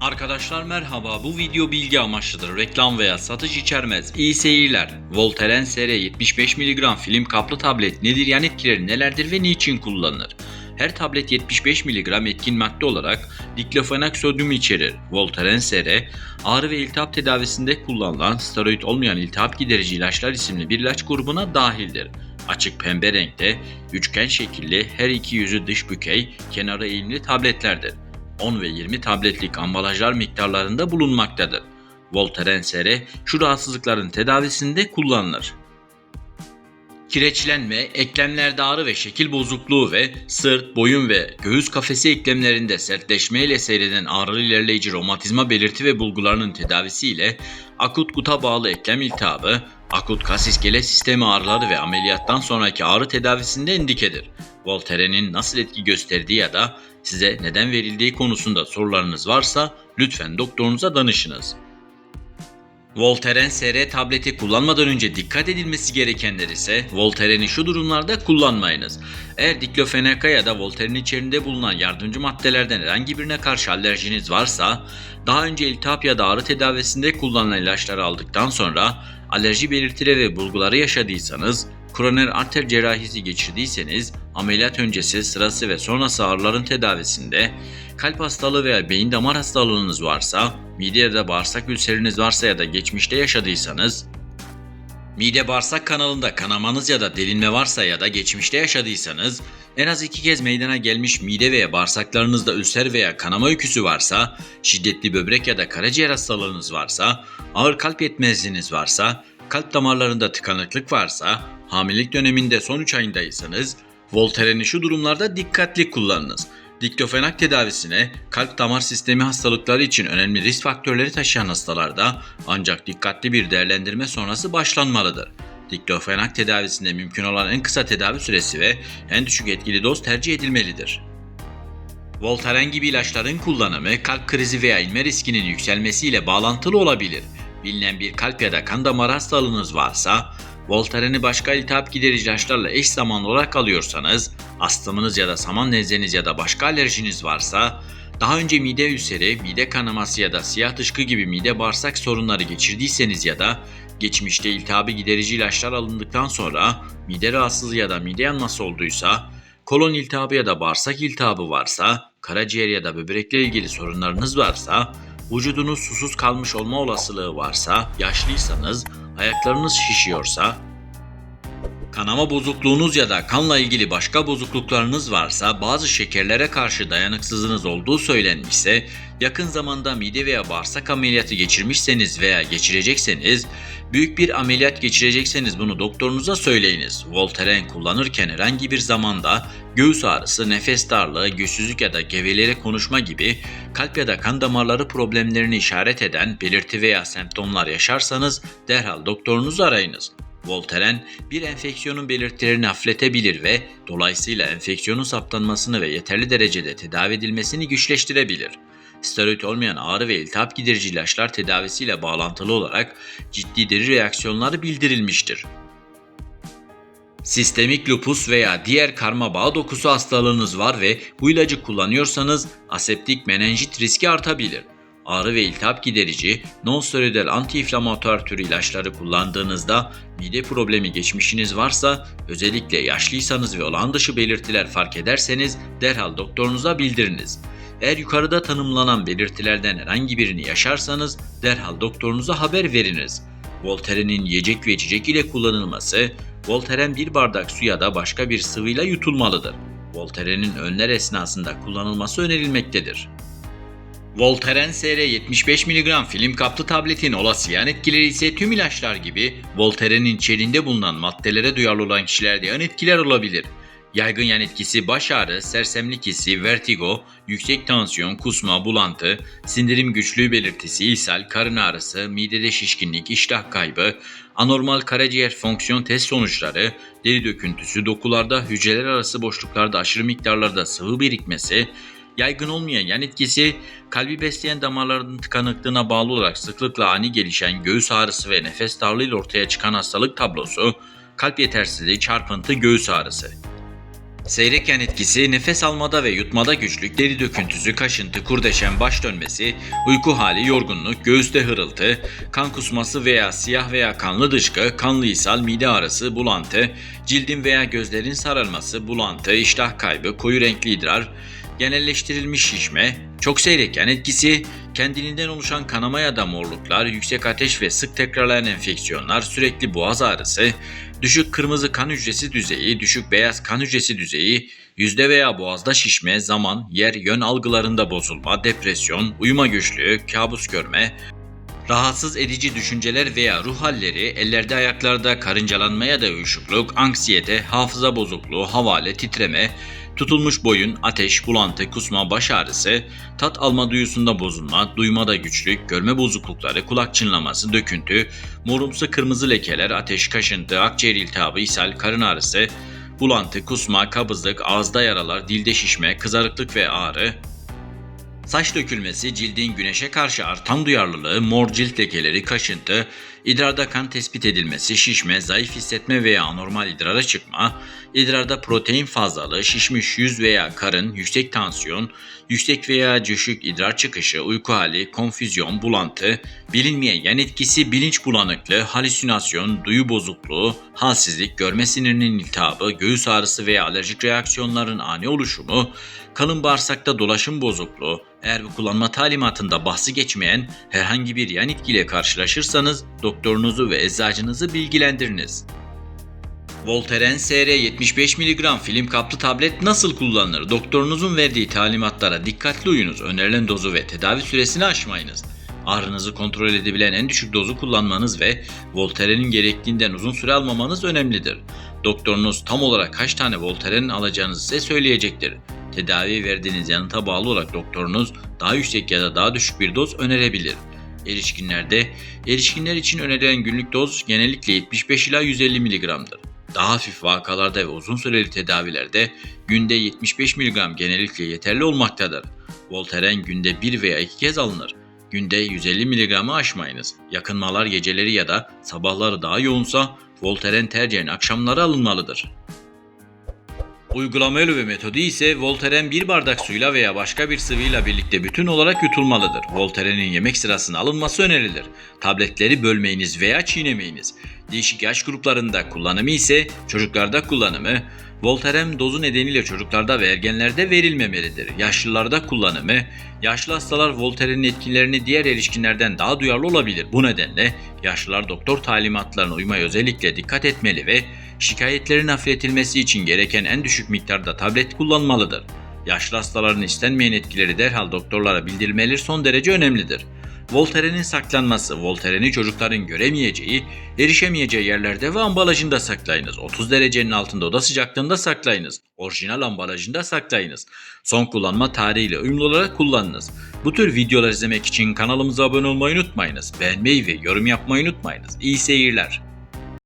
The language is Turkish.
Arkadaşlar merhaba bu video bilgi amaçlıdır. Reklam veya satış içermez. İyi seyirler. Voltaren SR 75 mg film kaplı tablet nedir yan etkileri nelerdir ve niçin kullanılır? Her tablet 75 mg etkin madde olarak diklofenak sodyum içerir. Voltaren SR ağrı ve iltihap tedavisinde kullanılan steroid olmayan iltihap giderici ilaçlar isimli bir ilaç grubuna dahildir. Açık pembe renkte, üçgen şekilli, her iki yüzü dış bükey, kenarı eğimli tabletlerdir. 10 ve 20 tabletlik ambalajlar miktarlarında bulunmaktadır. Voltaren SR şu rahatsızlıkların tedavisinde kullanılır. Kireçlenme, eklemlerde ağrı ve şekil bozukluğu ve sırt, boyun ve göğüs kafesi eklemlerinde sertleşme ile seyreden ağrılı ilerleyici romatizma belirti ve bulgularının tedavisiyle akut kuta bağlı eklem iltihabı, akut kas iskelet sistemi ağrıları ve ameliyattan sonraki ağrı tedavisinde indikedir. Voltaren'in nasıl etki gösterdiği ya da size neden verildiği konusunda sorularınız varsa lütfen doktorunuza danışınız. Voltaren SR tableti kullanmadan önce dikkat edilmesi gerekenler ise Voltaren'i şu durumlarda kullanmayınız. Eğer diklofenaka ya da Voltaren içerisinde bulunan yardımcı maddelerden herhangi birine karşı alerjiniz varsa, daha önce iltihap ya da ağrı tedavisinde kullanılan ilaçları aldıktan sonra alerji belirtileri ve bulguları yaşadıysanız, koroner arter cerrahisi geçirdiyseniz, ameliyat öncesi, sırası ve sonrası ağrıların tedavisinde, kalp hastalığı veya beyin damar hastalığınız varsa, mide ya da bağırsak ülseriniz varsa ya da geçmişte yaşadıysanız, mide bağırsak kanalında kanamanız ya da delinme varsa ya da geçmişte yaşadıysanız, en az iki kez meydana gelmiş mide veya bağırsaklarınızda ülser veya kanama öyküsü varsa, şiddetli böbrek ya da karaciğer hastalığınız varsa, ağır kalp yetmezliğiniz varsa, kalp damarlarında tıkanıklık varsa, hamilelik döneminde son 3 ayındaysanız, Voltaren'i şu durumlarda dikkatli kullanınız. Diklofenak tedavisine kalp damar sistemi hastalıkları için önemli risk faktörleri taşıyan hastalarda ancak dikkatli bir değerlendirme sonrası başlanmalıdır. Diklofenak tedavisinde mümkün olan en kısa tedavi süresi ve en düşük etkili doz tercih edilmelidir. Voltaren gibi ilaçların kullanımı kalp krizi veya inme riskinin yükselmesiyle bağlantılı olabilir. Bilinen bir kalp ya da kan damar hastalığınız varsa, Voltaren'i başka iltihap giderici ilaçlarla eş zamanlı olarak alıyorsanız, astımınız ya da saman nezleniz ya da başka alerjiniz varsa, daha önce mide ülseri, mide kanaması ya da siyah dışkı gibi mide bağırsak sorunları geçirdiyseniz ya da geçmişte iltihabı giderici ilaçlar alındıktan sonra mide rahatsızlığı ya da mide yanması olduysa, kolon iltihabı ya da bağırsak iltihabı varsa, karaciğer ya da böbrekle ilgili sorunlarınız varsa, vücudunuz susuz kalmış olma olasılığı varsa, yaşlıysanız, ayaklarınız şişiyorsa, kanama bozukluğunuz ya da kanla ilgili başka bozukluklarınız varsa, bazı şekerlere karşı dayanıksızlığınız olduğu söylenmişse, yakın zamanda mide veya bağırsak ameliyatı geçirmişseniz veya geçirecekseniz, büyük bir ameliyat geçirecekseniz bunu doktorunuza söyleyiniz. Voltaren kullanırken herhangi bir zamanda göğüs ağrısı, nefes darlığı, güçsüzlük ya da gevelere konuşma gibi kalp ya da kan damarları problemlerini işaret eden belirti veya semptomlar yaşarsanız derhal doktorunuzu arayınız. Voltaren bir enfeksiyonun belirtilerini hafifletebilir ve dolayısıyla enfeksiyonun saptanmasını ve yeterli derecede tedavi edilmesini güçleştirebilir. Steroid olmayan ağrı ve iltihap giderici ilaçlar tedavisiyle bağlantılı olarak ciddi deri reaksiyonları bildirilmiştir. Sistemik lupus veya diğer karma bağ dokusu hastalığınız var ve bu ilacı kullanıyorsanız aseptik menenjit riski artabilir. Ağrı ve iltihap giderici, non-steroidal anti-inflamatuar türü ilaçları kullandığınızda mide problemi geçmişiniz varsa, özellikle yaşlıysanız ve olağan dışı belirtiler fark ederseniz derhal doktorunuza bildiriniz. Eğer yukarıda tanımlanan belirtilerden herhangi birini yaşarsanız derhal doktorunuza haber veriniz. Voltaren'in yiyecek ve içecek ile kullanılması, Voltaren bir bardak su ya da başka bir sıvıyla yutulmalıdır. Voltaren'in önler esnasında kullanılması önerilmektedir. Voltaren SR 75 mg film kaplı tabletin olası yan etkileri ise tüm ilaçlar gibi Voltaren'in içeriğinde bulunan maddelere duyarlı olan kişilerde yan etkiler olabilir. Yaygın yan etkisi baş ağrı, sersemlik hissi, vertigo, yüksek tansiyon, kusma, bulantı, sindirim güçlüğü belirtisi, ishal, karın ağrısı, midede şişkinlik, iştah kaybı, anormal karaciğer fonksiyon test sonuçları, deri döküntüsü, dokularda hücreler arası boşluklarda aşırı miktarlarda sıvı birikmesi, Yaygın olmayan yan etkisi kalbi besleyen damarların tıkanıklığına bağlı olarak sıklıkla ani gelişen göğüs ağrısı ve nefes darlığıyla ortaya çıkan hastalık tablosu, kalp yetersizliği, çarpıntı, göğüs ağrısı. Seyrek yan etkisi nefes almada ve yutmada güçlük, deri döküntüsü, kaşıntı, kurdeşen, baş dönmesi, uyku hali, yorgunluk, göğüste hırıltı, kan kusması veya siyah veya kanlı dışkı, kanlı ishal, mide ağrısı, bulantı, cildin veya gözlerin sararması, bulantı, iştah kaybı, koyu renkli idrar, genelleştirilmiş şişme, çok seyrek yan etkisi, kendiliğinden oluşan kanama ya da morluklar, yüksek ateş ve sık tekrarlayan enfeksiyonlar, sürekli boğaz ağrısı, düşük kırmızı kan hücresi düzeyi, düşük beyaz kan hücresi düzeyi, yüzde veya boğazda şişme, zaman, yer, yön algılarında bozulma, depresyon, uyuma güçlüğü, kabus görme, rahatsız edici düşünceler veya ruh halleri, ellerde ayaklarda karıncalanma ya da uyuşukluk, anksiyete, hafıza bozukluğu, havale, titreme, tutulmuş boyun, ateş, bulantı, kusma, baş ağrısı, tat alma duyusunda bozulma, duymada güçlük, görme bozuklukları, kulak çınlaması, döküntü, morumsu kırmızı lekeler, ateş, kaşıntı, akciğer iltihabı, ishal, karın ağrısı, bulantı, kusma, kabızlık, ağızda yaralar, dilde şişme, kızarıklık ve ağrı, Saç dökülmesi, cildin güneşe karşı artan duyarlılığı, mor cilt lekeleri, kaşıntı, idrarda kan tespit edilmesi, şişme, zayıf hissetme veya anormal idrara çıkma, idrarda protein fazlalığı, şişmiş yüz veya karın, yüksek tansiyon, yüksek veya düşük idrar çıkışı, uyku hali, konfüzyon, bulantı, bilinmeyen yan etkisi, bilinç bulanıklığı, halüsinasyon, duyu bozukluğu, halsizlik, görme sinirinin iltihabı, göğüs ağrısı veya alerjik reaksiyonların ani oluşumu, kalın bağırsakta dolaşım bozukluğu, eğer bu kullanma talimatında bahsi geçmeyen herhangi bir yan etkiyle karşılaşırsanız doktorunuzu ve eczacınızı bilgilendiriniz. Voltaren SR 75 mg film kaplı tablet nasıl kullanılır? Doktorunuzun verdiği talimatlara dikkatli uyunuz. Önerilen dozu ve tedavi süresini aşmayınız. Ağrınızı kontrol edebilen en düşük dozu kullanmanız ve Voltaren'in gerektiğinden uzun süre almamanız önemlidir. Doktorunuz tam olarak kaç tane Voltaren alacağınızı size söyleyecektir. Tedavi verdiğiniz yanıta bağlı olarak doktorunuz daha yüksek ya da daha düşük bir doz önerebilir. Erişkinlerde, erişkinler için önerilen günlük doz genellikle 75 ila 150 mg'dır. Daha hafif vakalarda ve uzun süreli tedavilerde günde 75 mg genellikle yeterli olmaktadır. Voltaren günde 1 veya 2 kez alınır. Günde 150 mg'ı aşmayınız. Yakınmalar geceleri ya da sabahları daha yoğunsa Voltaren tercihen akşamları alınmalıdır. Uygulama yolu ve metodu ise Voltaren bir bardak suyla veya başka bir sıvıyla birlikte bütün olarak yutulmalıdır. Voltaren'in yemek sırasında alınması önerilir. Tabletleri bölmeyiniz veya çiğnemeyiniz. Değişik yaş gruplarında kullanımı ise çocuklarda kullanımı, Voltaren dozu nedeniyle çocuklarda ve ergenlerde verilmemelidir. Yaşlılarda kullanımı, yaşlı hastalar Voltaren'in etkilerini diğer erişkinlerden daha duyarlı olabilir. Bu nedenle yaşlılar doktor talimatlarına uymaya özellikle dikkat etmeli ve şikayetlerin hafifletilmesi için gereken en düşük miktarda tablet kullanmalıdır. Yaşlı hastaların istenmeyen etkileri derhal doktorlara bildirilmeleri son derece önemlidir. Voltaren'in saklanması, Voltaren'i çocukların göremeyeceği, erişemeyeceği yerlerde ve ambalajında saklayınız. 30 derecenin altında oda sıcaklığında saklayınız. Orijinal ambalajında saklayınız. Son kullanma tarihiyle uyumlu olarak kullanınız. Bu tür videolar izlemek için kanalımıza abone olmayı unutmayınız. Beğenmeyi ve yorum yapmayı unutmayınız. İyi seyirler.